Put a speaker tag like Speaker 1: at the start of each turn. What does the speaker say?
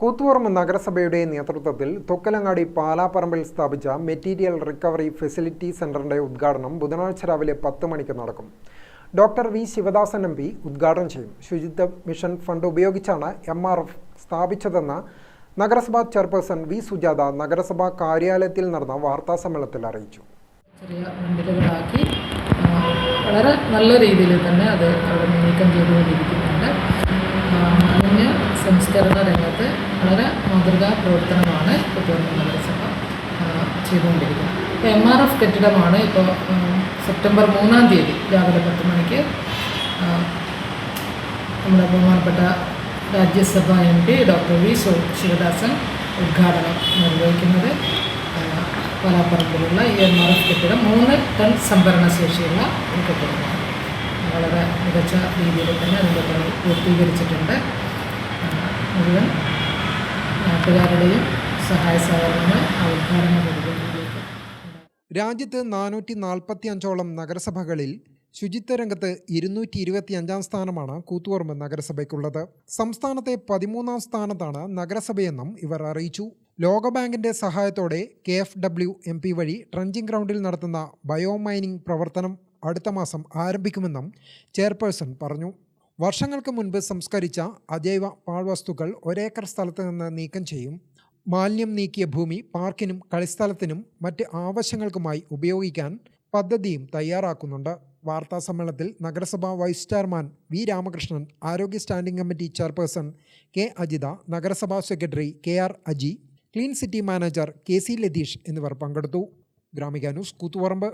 Speaker 1: കൂത്തുപറമ്പ് നഗരസഭയുടെ നേതൃത്വത്തിൽ തൊക്കലങ്ങാടി പാലാപ്പറമ്പിൽ സ്ഥാപിച്ച മെറ്റീരിയൽ റിക്കവറി ഫെസിലിറ്റി സെന്ററിന്റെ ഉദ്ഘാടനം ബുധനാഴ്ച രാവിലെ പത്ത് മണിക്ക് നടക്കും. Doctor V Sivadasan M P ഉദ്ഘാടനം ചെയ്യും. ശുചിത്വ മിഷൻ ഫണ്ട് ഉപയോഗിച്ചാണ് എം ആർ എഫ് സ്ഥാപിച്ചതെന്ന് നഗരസഭാ ചെയർപേഴ്സൺ വി സുജാത നഗരസഭാ കാര്യാലയത്തിൽ നടന്ന വാർത്താ സമ്മേളനത്തിൽ അറിയിച്ചു.
Speaker 2: ചെറിയ വളരെ നല്ല രീതിയിൽ തന്നെ അത് നീക്കം ചെയ്തുകൊണ്ടിരിക്കുന്നുണ്ട് ആ, മാലിന്യ സംസ്കരണ രംഗത്ത് വളരെ മാതൃകാ പ്രവർത്തനമാണ് കുട്ടികൾ നഗരസഭ ചെയ്തുകൊണ്ടിരിക്കുന്നത്. ഇപ്പോൾ എം ആർ എഫ് കെട്ടിടമാണ് ഇപ്പോൾ സെപ്റ്റംബർ മൂന്നാം തീയതി രാവിലെ പത്ത് മണിക്ക് നമ്മുടെ ബഹുമാനപ്പെട്ട Rajyasabha M P doctor V so Sivadasan ഉദ്ഘാടനം നിർവഹിക്കുന്നത് പലാപ്പറമ്പിലുള്ള ഈ എം ആർ എഫ് കെട്ടിടം മൂന്ന് ടൺ സംഭരണ ശേഷിയുള്ള ഒരു കെട്ടിടമാണ്. വളരെ മികച്ച രീതിയിൽ തന്നെ അതിന്റെ പൂർത്തീകരിച്ചിട്ടുണ്ട്. മുഴുവൻ നാട്ടുകാരുടെയും സഹായ സഹകരണങ്ങൾ ഉദ്ഘാടന
Speaker 1: രാജ്യത്ത് നാനൂറ്റി നാൽപ്പത്തി അഞ്ചോളം നഗരസഭകളിൽ ശുചിത്വ രംഗത്ത് ഇരുന്നൂറ്റി ഇരുപത്തി അഞ്ചാം സ്ഥാനമാണ് കൂത്തുപറമ്പ് നഗരസഭയ്ക്കുള്ളത്. സംസ്ഥാനത്തെ പതിമൂന്നാം സ്ഥാനത്താണ് നഗരസഭയെന്നും ഇവർ അറിയിച്ചു. ലോകബാങ്കിന്റെ സഹായത്തോടെ K F W M P വഴി ട്രഞ്ചിങ് ഗ്രൗണ്ടിൽ നടത്തുന്ന ബയോ മൈനിംഗ് പ്രവർത്തനം അടുത്ത മാസം ആരംഭിക്കുമെന്നും ചെയർപേഴ്സൺ പറഞ്ഞു. വർഷങ്ങൾക്ക് മുൻപ് സംസ്കരിച്ച അജൈവ പാഴ്വസ്തുക്കൾ ഒരേക്കർ സ്ഥലത്ത് നിന്ന് നീക്കം ചെയ്യും. മാലിന്യം നീക്കിയ ഭൂമി പാർക്കിനും കളിസ്ഥലത്തിനും മറ്റ് ആവശ്യങ്ങൾക്കുമായി ഉപയോഗിക്കാൻ പദ്ധതിയും തയ്യാറാക്കുന്നുണ്ട്. വാർത്താ സമ്മേളനത്തിൽ നഗരസഭാ വൈസ് ചെയർമാൻ വി രാമകൃഷ്ണൻ ആരോഗ്യ standing committee chairperson K Ajitha നഗരസഭാ secretary K R Aji clean city manager K C Latheesh എന്നിവർ പങ്കെടുത്തു. ഗ്രാമിക ന്യൂസ് കൂത്തുപറമ്പ്.